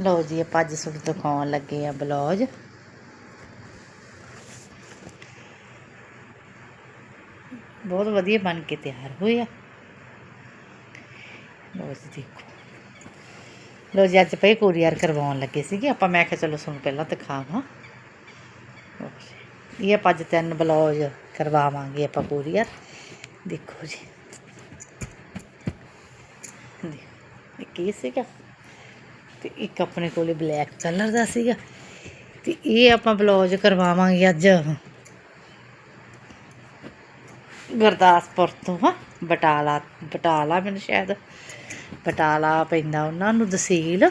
ਲਓ ਜੀ ਆਪਾਂ ਅੱਜ ਸੂਟ ਦਿਖਾਉਣ ਲੱਗੇ ਆ ਬਲੌਜ। ਬਹੁਤ ਵਧੀਆ ਬਣ ਕੇ ਤਿਆਰ ਹੋਏ ਆ। ਲਓ ਜੀ ਦੇਖੋ। ਲਓ ਜੀ ਅੱਜ ਪਈ ਕੋਰੀਅਰ ਕਰਵਾਉਣ ਲੱਗੇ ਸੀਗੇ। ਆਪਾਂ ਮੈਂ ਕਿਹਾ ਚਲੋ ਤੁਹਾਨੂੰ ਪਹਿਲਾਂ ਦਿਖਾਵਾਂ। ਲਓ ਜੀ, ਇਹ ਆਪਾਂ ਅੱਜ ਤਿੰਨ ਬਲੌਜ ਕਰਵਾਵਾਂਗੇ ਆਪਾਂ ਕੋਰੀਅਰ ਦੇਖੋ ਜੀ। ਦੇਖੋ, ਇੱਕ ਇਹ ਸੀਗਾ? ਤੇ ਇੱਕ ਆਪਣੇ ਕੋਲੇ ਬਲੈਕ ਕਲਰ ਦਾ ਸੀਗਾ। ਤੇ ਇਹ ਆਪਾਂ ਬਲੌਜ ਕਰਵਾਵਾਂਗੇ ਅੱਜ। ਗੁਰਦਾਸਪੁਰ ਤੋਂ, ਹਾਂ, ਬਟਾਲਾ ਬਟਾਲਾ ਮੈਨੂੰ ਸ਼ਾਇਦ ਬਟਾਲਾ ਪੈਂਦਾ ਉਹਨਾਂ ਨੂੰ ਦਸੀਲ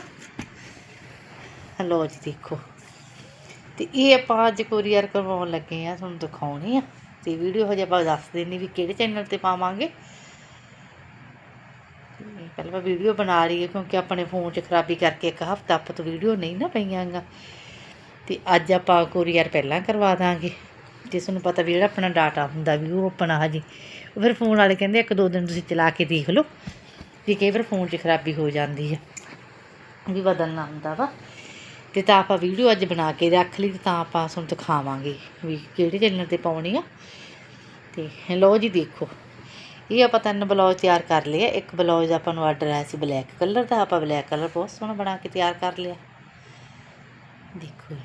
ਲਓ ਜੀ ਦੇਖੋ। ਤੇ ਇਹ ਆਪਾਂ ਅੱਜ ਕੋਰੀਅਰ ਕਰਵਾਉਣ ਲੱਗੇ ਆ, ਤੁਹਾਨੂੰ ਦਿਖਾਉਣੀ ਆ। ਤੇ ਵੀਡੀਓ ਹਜੇ ਆਪਾਂ ਦੱਸ ਦੇਣੀ ਵੀ ਕਿਹੜੇ ਚੈਨਲ ਤੇ ਪਾਵਾਂਗੇ। ਪਹਿਲਾਂ ਮੈਂ ਵੀਡੀਓ ਬਣਾ ਰਹੀ ਹੈ ਕਿਉਂਕਿ ਆਪਣੇ ਫੋਨ 'ਚ ਖਰਾਬੀ ਕਰਕੇ ਇੱਕ ਹਫ਼ਤਾ ਆਪਾਂ ਤੋਂ ਵੀਡੀਓ ਨਹੀਂ ਨਾ ਪਈਆਂਗਾ ਤੇ ਅੱਜ ਆਪਾਂ ਕੋਰੀਅਰ ਪਹਿਲਾਂ ਕਰਵਾ ਦਾਂਗੇ। ਜੇ ਤੁਹਾਨੂੰ ਪਤਾ ਵੀ ਜਿਹੜਾ ਆਪਣਾ ਡਾਟਾ ਹੁੰਦਾ ਵੀ ਉਹ ਆਪਣਾ ਹਜੇ। ਉਹ ਫਿਰ ਫੋਨ ਵਾਲੇ ਕਹਿੰਦੇ ਇੱਕ ਦੋ ਦਿਨ ਤੁਸੀਂ ਚਲਾ ਕੇ ਦੇਖ ਲਓ ਵੀ ਕਈ ਵਾਰ ਫੋਨ 'ਚ ਖਰਾਬੀ ਹੋ ਜਾਂਦੀ ਆ, ਵੀ ਬਦਲਣਾ ਹੁੰਦਾ ਵਾ। ਤੇ ਤਾਂ ਆਪਾਂ ਵੀਡੀਓ ਅੱਜ ਬਣਾ ਕੇ ਰੱਖ ਲਈ ਤਾਂ ਆਪਾਂ ਤੁਹਾਨੂੰ ਦਿਖਾਵਾਂਗੇ ਵੀ ਕਿਹੜੇ ਚੈਨਲ ਤੇ ਪਾਉਣੀ ਆ। ਤੇ ਲਓ ਜੀ ਦੇਖੋ। ਇਹ ਆਪਾਂ ਤਿੰਨ ਬਲੌਜ ਤਿਆਰ ਕਰ ਲਏ ਇੱਕ ਬਲੌਜ ਆਪਾਂ ਨੂੰ ਆਰਡਰ ਆਇਆ ਸੀ ਬਲੈਕ ਕਲਰ ਦਾ, ਆਪਾਂ ਬਲੈਕ ਕਲਰ ਬਹੁਤ ਸੋਹਣਾ ਬਣਾ ਕੇ ਤਿਆਰ ਕਰ ਲਿਆ। ਦੇਖੋ ਜੀ।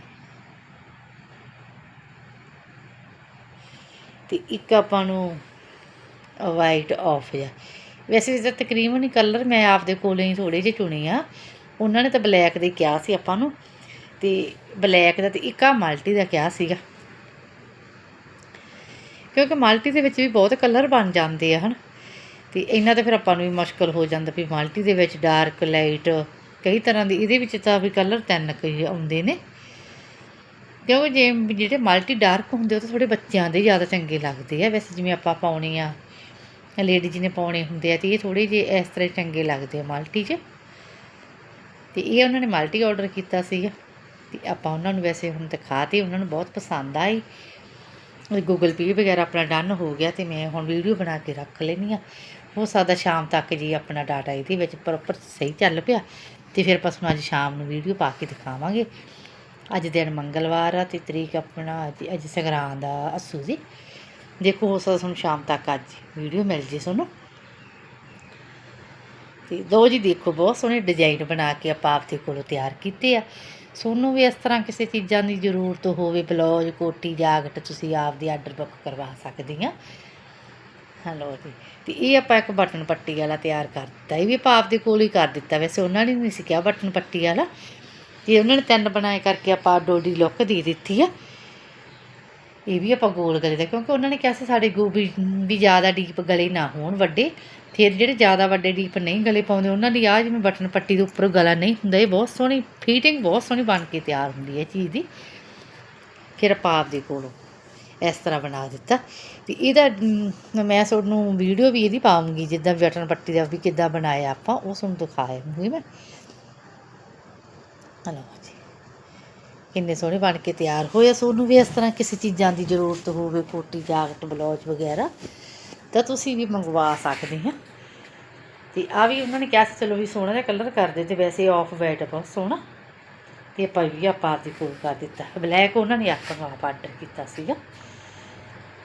ਤੇ ਇੱਕ ਆਪਾਂ ਨੂੰ ਵਾਈਟ ਆਫ ਆ ਵੈਸੇ ਤਾਂ ਤਕਰੀਬਨ ਹੀ ਕਲਰ ਮੈਂ ਆਪਦੇ ਕੋਲੇ ਹੀ ਥੋੜੇ ਜਿਹੇ ਚੁਣੇ ਆ। ਉਹਨਾਂ ਨੇ ਤਾਂ ਬਲੈਕ ਦੇ ਕਿਹਾ ਸੀ ਆਪਾਂ ਨੂੰ। ਤੇ ਬਲੈਕ ਦਾ ਤੇ ਇੱਕ ਆ ਮਲਟੀ ਦਾ ਕਿਹਾ ਸੀਗਾ। ਕਿਉਂਕਿ ਮਲਟੀ ਦੇ ਵਿੱਚ ਵੀ ਬਹੁਤ ਕਲਰ ਬਣ ਜਾਂਦੇ ਆ, ਹਨ? ਤੇ ਇਹਨਾਂ ਤੇ ਫਿਰ ਆਪਾਂ ਨੂੰ ਵੀ ਮੁਸ਼ਕਲ ਹੋ ਜਾਂਦਾ ਵੀ ਮਲਟੀ ਦੇ ਵਿੱਚ ਡਾਰਕ ਲਾਈਟ ਕਈ ਤਰ੍ਹਾਂ ਦੀ, ਇਹਦੇ ਵਿੱਚ ਤਾਂ ਵੀ ਕਲਰ ਤਿੰਨ ਕਈ ਆਉਂਦੇ ਨੇ। ਕਿਉਂਕਿ ਜੇ ਜਿਹੜੇ ਮਲਟੀ ਡਾਰਕ ਹੁੰਦੇ, ਉਹ ਤਾਂ ਥੋੜੇ ਬੱਚਿਆਂ ਦੇ ਜ਼ਿਆਦਾ ਚੰਗੇ ਲੱਗਦੇ ਆ। ਵੈਸੇ ਜਿਵੇਂ ਆਪਾਂ ਪਾਉਣੇ ਆ ਲੇਡੀਜ਼ ਨੇ ਪਾਉਣੇ ਹੁੰਦੇ ਆ, ਤੇ ਇਹ ਥੋੜੇ ਜਿਹੇ ਇਸ ਤਰ੍ਹਾਂ ਚੰਗੇ ਲੱਗਦੇ ਆ ਮਲਟੀ 'ਚ। ਤੇ ਇਹ ਉਹਨਾਂ ਨੇ ਮਲਟੀ ਆਰਡਰ ਕੀਤਾ ਸੀਗਾ। ਤੇ ਆਪਾਂ ਉਹਨਾਂ ਨੂੰ ਵੈਸੇ ਹੁਣ ਦਿਖਾ ਤੇ ਉਹਨਾਂ ਨੂੰ ਬਹੁਤ ਪਸੰਦ ਆਈ। ਗੂਗਲ ਪੇ ਵਗੈਰਾ ਆਪਣਾ ਡਨ ਹੋ ਗਿਆ ਅਤੇ ਮੈਂ ਹੁਣ ਵੀਡੀਓ ਬਣਾ ਕੇ ਰੱਖ ਲੈਂਦੀ ਹਾਂ। ਹੋ ਸਕਦਾ ਸ਼ਾਮ ਤੱਕ ਜੀ ਆਪਣਾ ਡਾਟਾ ਇਹਦੇ ਵਿੱਚ ਪ੍ਰੋਪਰ ਸਹੀ ਚੱਲ ਪਿਆ ਅਤੇ ਫਿਰ ਆਪਾਂ ਤੁਹਾਨੂੰ ਅੱਜ ਸ਼ਾਮ ਨੂੰ ਵੀਡੀਓ ਪਾ ਕੇ ਦਿਖਾਵਾਂਗੇ। ਅੱਜ ਦਿਨ ਮੰਗਲਵਾਰ ਆ ਤੇ ਤਰੀਕ ਆਪਣਾ ਅੱਜ ਸੰਗਰਾਂ ਦਾ ਅਸੂ ਜੀ। ਦੇਖੋ, ਹੋ ਸਕਦਾ ਤੁਹਾਨੂੰ ਸ਼ਾਮ ਤੱਕ ਅੱਜ ਵੀਡੀਓ ਮਿਲ ਜੇ ਤੁਹਾਨੂੰ। ਤੇ ਦੋ ਜੀ ਦੇਖੋ, ਬਹੁਤ ਸੋਹਣੇ ਡਿਜ਼ਾਈਨ ਬਣਾ ਕੇ ਆਪਾਂ ਆਪਦੇ ਕੋਲੋਂ ਤਿਆਰ ਕੀਤੇ ਆ। ਸੋਨੂੰ ਵੀ ਇਸ ਤਰ੍ਹਾਂ ਕਿਸੇ ਚੀਜ਼ਾਂ ਦੀ ਜ਼ਰੂਰਤ ਹੋਵੇ, ਬਲੌਜ, ਕੋਟੀ, ਜਾਕਟ ਤੁਸੀਂ ਆਪਦੀ ਆਰਡਰ ਬੁੱਕ ਕਰਵਾ ਸਕਦੇ ਆ। ਹਲੋ ਜੀ, ਤੇ ਇਹ ਆਪਾਂ ਇੱਕ ਬਟਨ ਪੱਟੀ ਵਾਲਾ ਤਿਆਰ ਕਰ ਦਿੱਤਾ। ਇਹ ਵੀ ਆਪਾਂ ਆਪਦੇ ਕੋਲ ਹੀ ਕਰ ਦਿੱਤਾ। ਵੈਸੇ ਉਹਨਾਂ ਨੇ ਨਹੀਂ ਸੀ ਕਿਹਾ ਬਟਨ ਪੱਟੀ ਵਾਲਾ। ਤੇ ਉਹਨਾਂ ਨੇ ਤਿੰਨ ਬਣਾਏ ਕਰਕੇ ਆਪਾਂ ਡੋਡੀ ਲੁੱਕ ਦੇ ਦਿੱਤੀ ਆ। ਇਹ ਵੀ ਆਪਾਂ ਗੋਲ ਗਲੇ ਦਾ, ਕਿਉਂਕਿ ਉਹਨਾਂ ਨੇ ਕਿਹਾ ਸੀ ਸਾਡੇ ਗੋ ਵੀ ਜ਼ਿਆਦਾ ਡੀਪ ਗਲੇ ਨਾ ਹੋਣ ਵੱਡੇ। ਫਿਰ ਜਿਹੜੇ ਜ਼ਿਆਦਾ ਵੱਡੇ ਡੀਪ ਨਹੀਂ ਗਲੇ ਪਾਉਂਦੇ, ਉਹਨਾਂ ਦੀ ਆ ਜਿਵੇਂ ਬਟਨ ਪੱਟੀ ਦੇ ਉੱਪਰ ਗਲਾ ਨਹੀਂ ਹੁੰਦਾ, ਇਹ ਬਹੁਤ ਸੋਹਣੀ ਫਿਟਿੰਗ ਬਹੁਤ ਸੋਹਣੀ ਬਣ ਕੇ ਤਿਆਰ ਹੁੰਦੀ ਹੈ ਚੀਜ਼ ਦੀ। ਫਿਰ ਆਪਾਂ ਆਪਦੇ ਕੋਲੋਂ ਇਸ ਤਰ੍ਹਾਂ ਬਣਾ ਦਿੱਤਾ। ਤੇ ਇਹਦਾ ਮੈਂ ਤੁਹਾਨੂੰ ਵੀਡੀਓ ਵੀ ਇਹਦੀ ਪਾਉਂਗੀ ਜਿੱਦਾਂ ਬਟਨ ਪੱਟੀ ਦਾ ਵੀ ਕਿੱਦਾਂ ਬਣਾਇਆ ਆਪਾਂ, ਉਹ ਤੁਹਾਨੂੰ ਦਿਖਾਉਂਗੀ ਮੈਂ। ਹਲੋ ਜੀ। ਕਿੰਨੇ ਸੋਹਣੇ ਬਣ ਕੇ ਤਿਆਰ ਹੋਏ ਆ। ਸੋਨੂੰ ਵੀ ਇਸ ਤਰ੍ਹਾਂ ਕਿਸੇ ਚੀਜ਼ਾਂ ਦੀ ਜ਼ਰੂਰਤ ਹੋਵੇ, ਕੋਟੀ, ਜਾਕਟ ਬਲੌਜ ਵਗੈਰਾ ਤਾਂ ਤੁਸੀਂ ਵੀ ਮੰਗਵਾ ਸਕਦੇ ਆ ਤੇ ਆ ਵੀ ਉਹਨਾਂ ਨੇ ਕਿਹਾ ਸੀ, ਚਲੋ ਵੀ ਸੋਹਣਾ ਜਿਹਾ ਕਲਰ ਕਰ ਦੇ ਤੇ ਵੈਸੇ ਆਫ ਵਾਈਟ ਬਹੁਤ ਸੋਹਣਾ। ਤੇ ਆਪਾਂ ਵੀ ਆਪਾਂ ਆਪਦੀ ਕੋਲ ਕਰ ਦਿੱਤਾ। ਬਲੈਕ ਉਹਨਾਂ ਨੇ ਆਪਾਂ ਆਪ ਆਰਡਰ ਕੀਤਾ ਸੀਗਾ।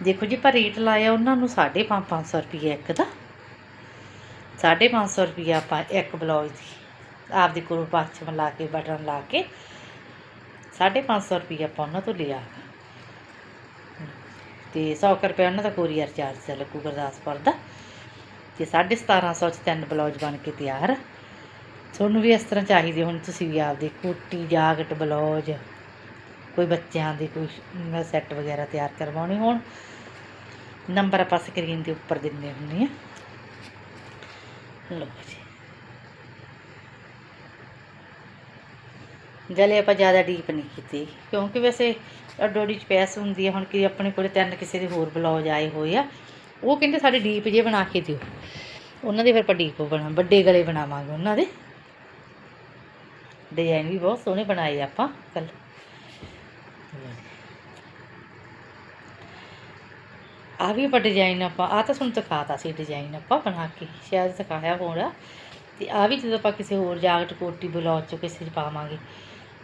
ਦੇਖੋ ਜੀ ਪਰ ਰੇਟ ਲਾਇਆ ਉਹਨਾਂ ਨੂੰ 550 ਰੁਪਏ ਇੱਕ ਦਾ। 550 ਰੁਪਏ ਆਪਾਂ ਇੱਕ ਬਲੌਜ ਦੀ ਆਪਦੇ ਕੋਲ ਪਾਛਮ ਲਾ ਕੇ, ਬਟਨ ਲਾ ਕੇ 550 ਰੁਪਏ ਆਪਾਂ ਉਹਨਾਂ ਤੋਂ ਲਿਆ। ਤੇ 100 ਕੁ ਰੁਪਏ ਉਹਨਾਂ ਦਾ ਕੋਰੀਅਰ ਚਾਰਜ ਲੱਗੂ ਗੁਰਦਾਸਪੁਰ ਦਾ। ਤੇ 1750 ਚ ਤਿੰਨ ਬਲੌਜ ਬਣ ਕੇ ਤਿਆਰ। ਤੁਹਾਨੂੰ ਵੀ ਇਸ ਤਰ੍ਹਾਂ ਚਾਹੀਦੇ ਹੁਣ, ਤੁਸੀਂ ਵੀ ਆਪਦੇ ਕੋਟੀ, ਜਾਕਟ, ਬਲੌਜ, ਕੋਈ ਬੱਚਿਆਂ ਦੇ ਕੋਈ ਸੈੱਟ ਵਗੈਰਾ ਤਿਆਰ ਕਰਵਾਉਣੇ ਹੋਣ। ਨੰਬਰ ਆਪਾਂ ਸਕਰੀਨ ਦੇ ਉੱਪਰ ਦਿੰਦੇ ਹੁੰਦੇ ਆ। ਲਓ ਜੀ। ਗਲੇ ਆਪਾਂ ਜ਼ਿਆਦਾ ਡੀਪ ਨਹੀਂ ਕੀਤੀ। ਕਿਉਂਕਿ ਵੈਸੇ ਡੋਡੀ ਚ ਪੈਸ ਹੁੰਦੀ ਹੈ ਹੁਣ ਕਿ ਆਪਣੇ ਕੋਲੇ ਤਿੰਨ ਕਿਸੇ ਦੇ ਹੋਰ ਬਲੌਜ ਆਏ ਹੋਏ ਆ, ਉਹ ਕਹਿੰਦੇ ਸਾਡੇ ਡੀਪ ਜੇ ਬਣਾ ਕੇ ਦਿਓ। ਉਹਨਾਂ ਦੇ ਫਿਰ ਆਪਾਂ ਡੀਪ ਬਣਾ, ਵੱਡੇ ਗਲੇ ਬਣਾਵਾਂਗੇ ਉਹਨਾਂ ਦੇ। ਡਿਜ਼ਾਈਨ ਵੀ ਬਹੁਤ ਸੋਹਣੇ ਬਣਾਏ ਆਪਾਂ ਕੱਲ। ਆ ਵੀ ਆਪਾਂ ਡਿਜ਼ਾਈਨ ਆਪਾਂ, ਆ ਤਾਂ ਤੁਹਾਨੂੰ ਦਿਖਾਤਾ ਸੀ ਡਿਜ਼ਾਈਨ ਆਪਾਂ ਬਣਾ ਕੇ, ਸ਼ਾਇਦ ਦਿਖਾਇਆ ਹੋਣਾ। ਤੇ ਆ ਵੀ ਜਦੋਂ ਆਪਾਂ ਕਿਸੇ ਹੋਰ ਜਾਗਟ ਕੋਟੀ ਬਲੌਜ ਚ ਕਿਸੇ 'ਚ ਪਾਵਾਂਗੇ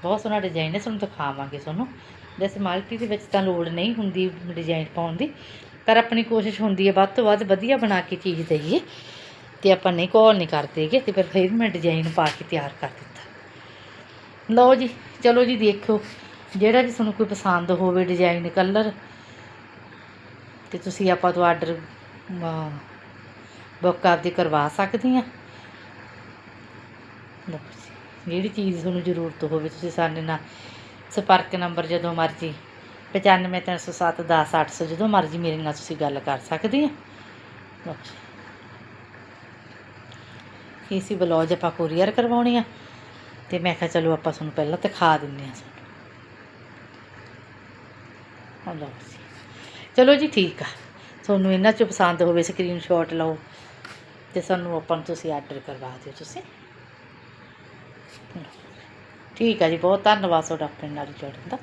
ਬਹੁਤ ਸੋਹਣਾ ਡਿਜ਼ਾਈਨ ਹੈ, ਤੁਹਾਨੂੰ ਦਿਖਾਵਾਂਗੇ ਤੁਹਾਨੂੰ। ਵੈਸੇ ਮਾਲਟੀ ਦੇ ਵਿੱਚ ਤਾਂ ਲੋੜ ਨਹੀਂ ਹੁੰਦੀ ਡਿਜ਼ਾਈਨ ਪਾਉਣ ਦੀ, ਪਰ ਆਪਣੀ ਕੋਸ਼ਿਸ਼ ਹੁੰਦੀ ਹੈ, ਵੱਧ ਤੋਂ ਵੱਧ ਵਧੀਆ ਬਣਾ ਕੇ ਚੀਜ਼ ਦਈਏ। ਤੇ ਆਪਾਂ ਨਹੀਂ ਕੋਲ ਨਹੀਂ ਕਰਦੇਗੇ ਤੇ ਫਿਰ ਫਿਰ ਮੈਂ ਡਿਜ਼ਾਈਨ ਪਾ ਕੇ ਤਿਆਰ ਕਰ ਦਿੱਤਾ। ਲਓ ਜੀ, ਚਲੋ ਜੀ ਦੇਖੋ ਜਿਹੜਾ ਵੀ ਤੁਹਾਨੂੰ ਕੋਈ ਪਸੰਦ ਹੋਵੇ ਡਿਜ਼ਾਈਨ ਕਲਰ ਤੇ ਤੁਸੀਂ ਆਪਾਂ ਤੋਂ ਆਰਡਰ ਬੁੱਕ ਆਪਦੀ ਕਰਵਾ ਸਕਦੇ ਆ ਲਓ ਜਿਹੜੀ ਚੀਜ਼ ਤੁਹਾਨੂੰ ਜ਼ਰੂਰਤ ਹੋਵੇ, ਤੁਸੀਂ ਸਾਡੇ ਨਾਲ ਸੰਪਰਕ ਨੰਬਰ ਜਦੋਂ ਮਰਜ਼ੀ 95307 10800 ਜਦੋਂ ਮਰਜ਼ੀ ਮੇਰੇ ਨਾਲ ਤੁਸੀਂ ਗੱਲ ਕਰ ਸਕਦੇ ਆ ਲਓ ਇਹ ਸੀ ਬਲੌਜ ਆਪਾਂ ਕੋਰੀਅਰ ਕਰਵਾਉਣੇ ਆ, ਤੇ ਮੈਂ ਕਿਹਾ ਚਲੋ ਆਪਾਂ ਤੁਹਾਨੂੰ ਪਹਿਲਾਂ ਦਿਖਾ ਦਿੰਨੇ ਆ ਤੁਹਾਨੂੰ ਲਓ ਜੀ। ਚਲੋ ਜੀ, ਠੀਕ ਆ। ਤੁਹਾਨੂੰ ਇਹਨਾਂ 'ਚੋਂ ਪਸੰਦ ਹੋਵੇ ਸਕਰੀਨਸ਼ਾਟ ਲਓ, ਤੇ ਸਾਨੂੰ ਆਪਾਂ ਨੂੰ ਤੁਸੀਂ ਆਰਡਰ ਕਰਵਾ ਦਿਓ ਤੁਸੀਂ। ਠੀਕ ਹੈ ਜੀ ਬਹੁਤ ਧੰਨਵਾਦ ਤੁਹਾਡਾ ਆਪਣੇ ਨਾਲ ਜੁੜਨ ਦਾ।